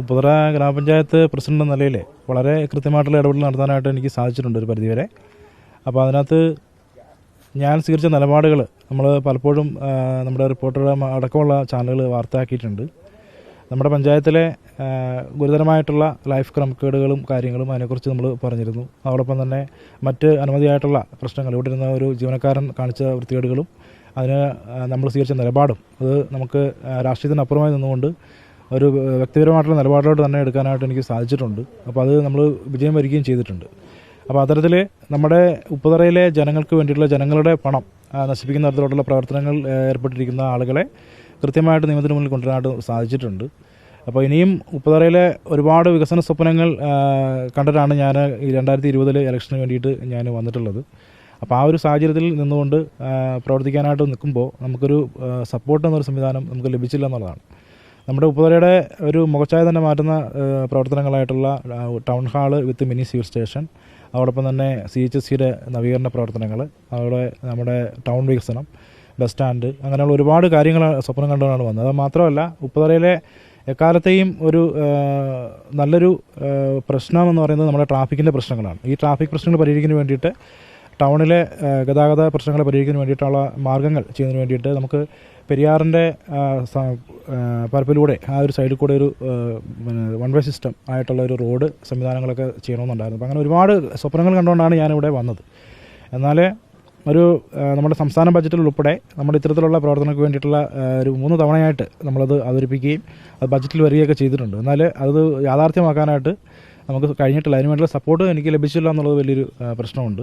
ഉപ്പുതറ ഗ്രാമപഞ്ചായത്ത് പ്രസിഡന്റ് എന്ന നിലയിൽ വളരെ കൃത്യമായിട്ടുള്ള ഇടപെടൽ നടത്താനായിട്ട് എനിക്ക് സാധിച്ചിട്ടുണ്ട് ഒരു പരിധിവരെ. അപ്പോൾ അതിനകത്ത് ഞാൻ സ്വീകരിച്ച നിലപാടുകൾ നമ്മൾ പലപ്പോഴും നമ്മുടെ റിപ്പോർട്ടറുടെ അടക്കമുള്ള ചാനലുകൾ വാർത്തയാക്കിയിട്ടുണ്ട്. നമ്മുടെ പഞ്ചായത്തിലെ ഗുരുതരമായിട്ടുള്ള ലൈഫ് ക്രമക്കേടുകളും കാര്യങ്ങളും അതിനെക്കുറിച്ച് നമ്മൾ പറഞ്ഞിരുന്നു. അതോടൊപ്പം തന്നെ മറ്റ് അനവധിയായിട്ടുള്ള പ്രശ്നങ്ങൾ ഇവിടെ ഇരുന്ന ഒരു ജീവനക്കാരൻ കാണിച്ച വൃത്തികേടുകളും അതിന് നമ്മൾ സ്വീകരിച്ച നിലപാടും അത് നമുക്ക് രാഷ്ട്രീയത്തിനപ്പുറമായി നിന്നുകൊണ്ട് ഒരു വ്യക്തിപരമായിട്ടുള്ള നിലപാടിലോട്ട് തന്നെ എടുക്കാനായിട്ട് എനിക്ക് സാധിച്ചിട്ടുണ്ട്. അപ്പോൾ അത് നമ്മൾ വിജയം വരികയും ചെയ്തിട്ടുണ്ട്. അപ്പോൾ അത്തരത്തിൽ നമ്മുടെ ഉപ്പുതറയിലെ ജനങ്ങൾക്ക് വേണ്ടിയിട്ടുള്ള ജനങ്ങളുടെ പണം നശിപ്പിക്കുന്ന തരത്തിലോട്ടുള്ള പ്രവർത്തനങ്ങൾ ഏർപ്പെട്ടിരിക്കുന്ന ആളുകളെ കൃത്യമായിട്ട് നിയമത്തിന് മുന്നിൽ കൊണ്ടുവരാനായിട്ട് സാധിച്ചിട്ടുണ്ട്. അപ്പോൾ ഇനിയും ഉപ്പുതറയിലെ ഒരുപാട് വികസന സ്വപ്നങ്ങൾ കണ്ടിട്ടാണ് ഞാൻ ഈ രണ്ടായിരത്തി ഇരുപതിൽ ഇലക്ഷന് വേണ്ടിയിട്ട് ഞാൻ വന്നിട്ടുള്ളത്. അപ്പോൾ ആ ഒരു സാഹചര്യത്തിൽ നിന്നുകൊണ്ട് പ്രവർത്തിക്കാനായിട്ട് നിൽക്കുമ്പോൾ നമുക്കൊരു സപ്പോർട്ട് എന്നൊരു സംവിധാനം നമുക്ക് ലഭിച്ചില്ല എന്നുള്ളതാണ്. നമ്മുടെ ഉപ്പുതലയുടെ ഒരു മുഖച്ഛായ തന്നെ മാറ്റുന്ന പ്രവർത്തനങ്ങളായിട്ടുള്ള town hall with mini civil station അതോടൊപ്പം തന്നെ സി എച്ച് എസ് സിയുടെ നവീകരണ പ്രവർത്തനങ്ങൾ അവിടെ നമ്മുടെ ടൗൺ വികസനം ബസ് സ്റ്റാൻഡ് അങ്ങനെയുള്ള ഒരുപാട് കാര്യങ്ങൾ സ്വപ്നം കണ്ടുകൊണ്ടാണ് വന്നത്. അത് മാത്രമല്ല ഉപ്പുതലയിലെ എക്കാലത്തെയും ഒരു നല്ലൊരു പ്രശ്നമെന്ന് പറയുന്നത് നമ്മുടെ ട്രാഫിക്കിന്റെ പ്രശ്നങ്ങളാണ്. ഈ ട്രാഫിക് പ്രശ്നങ്ങൾ പരിഹരിക്കുന്നതിന് വേണ്ടിയിട്ട് ടൗണിലെ ഗതാഗത പ്രശ്നങ്ങൾ പരിഹരിക്കുന്നതിന് വേണ്ടിയിട്ടുള്ള മാർഗങ്ങൾ ചെയ്യുന്നതിന് വേണ്ടിയിട്ട് നമുക്ക് പെരിയാറിന്റെ പരപ്പിലൂടെ ആ ഒരു സൈഡിൽ കൂടെ ഒരു വൺ വേ സിസ്റ്റം ആയിട്ടുള്ള ഒരു റോഡ് സംവിധാനങ്ങളൊക്കെ ചെയ്യണമെന്നുണ്ടായിരുന്നു. അപ്പോൾ അങ്ങനെ ഒരുപാട് സ്വപ്നങ്ങൾ കണ്ടുകൊണ്ടാണ് ഞാനിവിടെ വന്നത്. എന്നാൽ ഒരു നമ്മുടെ സംസ്ഥാന ബജറ്റിൽ ഉൾപ്പെടെ നമ്മുടെ ഇത്തരത്തിലുള്ള പ്രവർത്തനങ്ങൾക്ക് വേണ്ടിയിട്ടുള്ള ഒരു മൂന്ന് തവണയായിട്ട് നമ്മളത് അവതരിപ്പിക്കുകയും അത് ബജറ്റിൽ വരികയൊക്കെ ചെയ്തിട്ടുണ്ട്. എന്നാൽ അത് യാഥാർത്ഥ്യമാക്കാനായിട്ട് നമുക്ക് കഴിഞ്ഞിട്ടില്ല. അതിനുവേണ്ടിയുള്ള സപ്പോർട്ട് എനിക്ക് ലഭിച്ചില്ല എന്നുള്ളത് വലിയൊരു പ്രശ്നമുണ്ട്.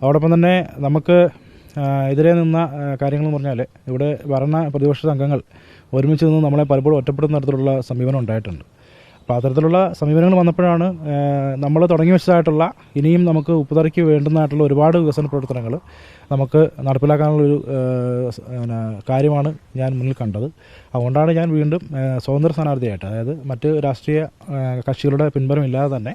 അതോടൊപ്പം തന്നെ നമുക്ക് എതിരെ നിന്ന എന്ന് പറഞ്ഞാൽ ഇവിടെ ഭരണ പ്രതിപക്ഷ സംഘങ്ങൾ ഒരുമിച്ച് നിന്ന് നമ്മളെ പലപ്പോഴും ഒറ്റപ്പെടുന്ന തരത്തിലുള്ള സമീപനം ഉണ്ടായിട്ടുണ്ട്. അപ്പോൾ അത്തരത്തിലുള്ള സമീപനങ്ങൾ വന്നപ്പോഴാണ് നമ്മൾ തുടങ്ങി വെച്ചതായിട്ടുള്ള ഇനിയും നമുക്ക് ഉപ്പുതറയ്ക്ക് വേണ്ടുന്നതായിട്ടുള്ള ഒരുപാട് വികസന പ്രവർത്തനങ്ങൾ നമുക്ക് നടപ്പിലാക്കാനുള്ളൊരു കാര്യമാണ് ഞാൻ മുന്നിൽ കണ്ടത്. അതുകൊണ്ടാണ് ഞാൻ വീണ്ടും സ്വതന്ത്ര സ്ഥാനാർത്ഥിയായിട്ട് അതായത് മറ്റ് രാഷ്ട്രീയ കക്ഷികളുടെ പിൻബലമില്ലാതെ തന്നെ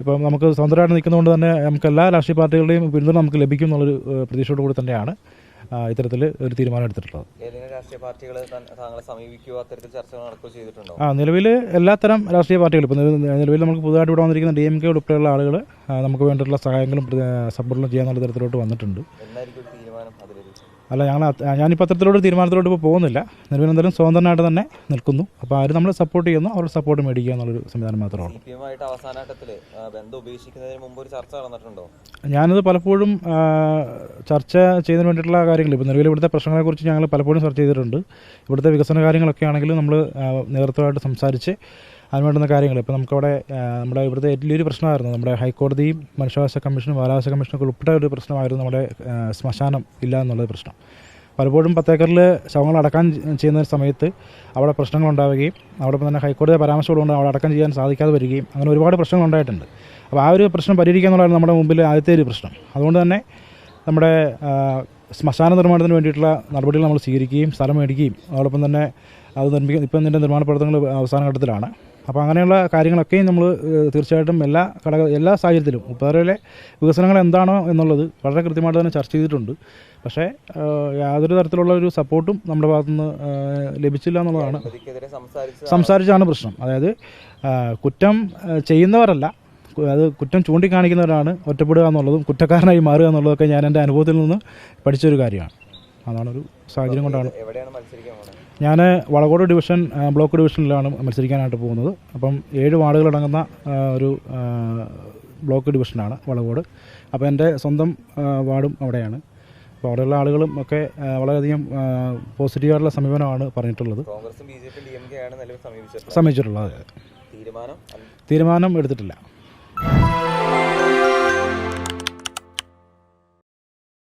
ഇപ്പം നമുക്ക് സ്വതന്ത്രമായിട്ട് നിൽക്കുന്നതുകൊണ്ട് തന്നെ നമുക്ക് എല്ലാ രാഷ്ട്രീയ പാർട്ടികളുടെയും പിന്തുണ നമുക്ക് ലഭിക്കും എന്നുള്ളൊരു പ്രതീക്ഷയോട് കൂടി തന്നെയാണ് ഇത്തരത്തിൽ ഒരു തീരുമാനം എടുത്തിട്ടുള്ളത്. ആ നിലവിൽ എല്ലാത്തരം രാഷ്ട്രീയ പാർട്ടികളും ഇപ്പോൾ നിലവിൽ നമുക്ക് പുതുതായിട്ട് ഇവിടെ വന്നിരിക്കുന്ന ഡി എം കെ ഉൾപ്പെടെയുള്ള ആളുകൾ നമുക്ക് വേണ്ടിയിട്ടുള്ള സഹായങ്ങളും സപ്പോർട്ടും ചെയ്യാനുള്ള തരത്തിലോട്ട് വന്നിട്ടുണ്ട്. അല്ല ഞങ്ങൾ ഞാൻ ഞാനിപ്പോൾ അത്തരത്തിലോട്ട് തീരുമാനത്തിലോട്ട് ഇപ്പോൾ പോകുന്നില്ല. നിലവിൽ എന്തായാലും സ്വതന്ത്രനായിട്ട് തന്നെ നിൽക്കുന്നു. അപ്പോൾ ആര് നമ്മളെ സപ്പോർട്ട് ചെയ്യുന്നു അവരുടെ സപ്പോർട്ട് മേടിക്കുക എന്നുള്ളൊരു സംവിധാനം മാത്രമേ ഉള്ളൂ. ഞാനത് പലപ്പോഴും ചർച്ച ചെയ്യുന്നതിന് വേണ്ടിയിട്ടുള്ള കാര്യങ്ങൾ ഇപ്പോൾ നിലവിൽ ഇവിടുത്തെ പ്രശ്നങ്ങളെക്കുറിച്ച് ഞങ്ങൾ പലപ്പോഴും ചർച്ച ചെയ്തിട്ടുണ്ട്. ഇവിടുത്തെ വികസന കാര്യങ്ങളൊക്കെ ആണെങ്കിലും നമ്മൾ നേതൃത്വമായിട്ട് സംസാരിച്ച് അതിന് വേണ്ടുന്ന കാര്യങ്ങൾ. ഇപ്പോൾ നമുക്കവിടെ നമ്മുടെ ഇവിടുത്തെ വലിയൊരു പ്രശ്നമായിരുന്നു. നമ്മുടെ ഹൈക്കോടതിയും മനുഷ്യാവകാശ കമ്മീഷനും ബാലാവകാശ കമ്മീഷനൊക്കെ ഉൾപ്പെട്ട ഒരു പ്രശ്നമായിരുന്നു നമ്മുടെ ശ്മശാനം ഇല്ല എന്നുള്ളത് പ്രശ്നം. പലപ്പോഴും പത്തേക്കറിൽ ശവങ്ങൾ അടക്കാൻ ചെയ്യുന്ന സമയത്ത് അവിടെ പ്രശ്നങ്ങൾ ഉണ്ടാവുകയും അവിടെ തന്നെ ഹൈക്കോടതി പരാമർശമുള്ളതുകൊണ്ട് അവിടെ അടക്കം ചെയ്യാൻ സാധിക്കാതെ വരികയും അങ്ങനെ ഒരുപാട് പ്രശ്നങ്ങൾ ഉണ്ടായിട്ടുണ്ട്. അപ്പോൾ ആ ഒരു പ്രശ്നം പരിഹരിക്കുക എന്നുള്ളതാണ് നമ്മുടെ മുമ്പിൽ ആദ്യത്തെ ഒരു പ്രശ്നം. അതുകൊണ്ട് തന്നെ നമ്മുടെ ശ്മശാന നിർമ്മാണത്തിന് വേണ്ടിയിട്ടുള്ള നടപടികൾ നമ്മൾ സ്വീകരിക്കുകയും സ്ഥലം മേടിക്കുകയും അതോടൊപ്പം തന്നെ അത് നിർമ്മിക്കുക ഇപ്പം ഇതിന്റെ നിർമ്മാണ പ്രവർത്തനങ്ങൾ അവസാന ഘട്ടത്തിലാണ്. അപ്പോൾ അങ്ങനെയുള്ള കാര്യങ്ങളൊക്കെയും നമ്മൾ തീർച്ചയായിട്ടും എല്ലാ ഘടക എല്ലാ സാഹചര്യത്തിലും ഉപ്പേറയിലെ വികസനങ്ങൾ എന്താണോ എന്നുള്ളത് വളരെ കൃത്യമായിട്ട് തന്നെ ചർച്ച ചെയ്തിട്ടുണ്ട്. പക്ഷേ യാതൊരു തരത്തിലുള്ള ഒരു സപ്പോർട്ടും നമ്മുടെ ഭാഗത്തുനിന്ന് നിന്ന് ലഭിച്ചില്ല എന്നുള്ളതാണ് സംസാരിച്ചാണ് പ്രശ്നം. അതായത് കുറ്റം ചെയ്യുന്നവരല്ല അത് കുറ്റം ചൂണ്ടിക്കാണിക്കുന്നവരാണ് ഒറ്റപ്പെടുക എന്നുള്ളതും കുറ്റക്കാരനായി മാറുക എന്നുള്ളതൊക്കെ ഞാൻ എന്റെ അനുഭവത്തിൽ നിന്ന് പഠിച്ചൊരു കാര്യമാണ്. അതാണൊരു സാഹചര്യം കൊണ്ടാണ്. ഞാൻ വളകോട് ഡിവിഷൻ ബ്ലോക്ക് ഡിവിഷനിലാണ് മത്സരിക്കാനായിട്ട് പോകുന്നത്. അപ്പം ഏഴ് വാർഡുകളടങ്ങുന്ന ഒരു ബ്ലോക്ക് ഡിവിഷനാണ് വളകോട്. അപ്പോൾ എന്റെ സ്വന്തം വാർഡും അവിടെയാണ്. അപ്പോൾ അവിടെയുള്ള ആളുകളും ഒക്കെ വളരെയധികം പോസിറ്റീവായിട്ടുള്ള സമീപനമാണ് പറഞ്ഞിട്ടുള്ളത്. സമീപിച്ചിട്ടുള്ളത്. തീരുമാനം എടുത്തിട്ടില്ല.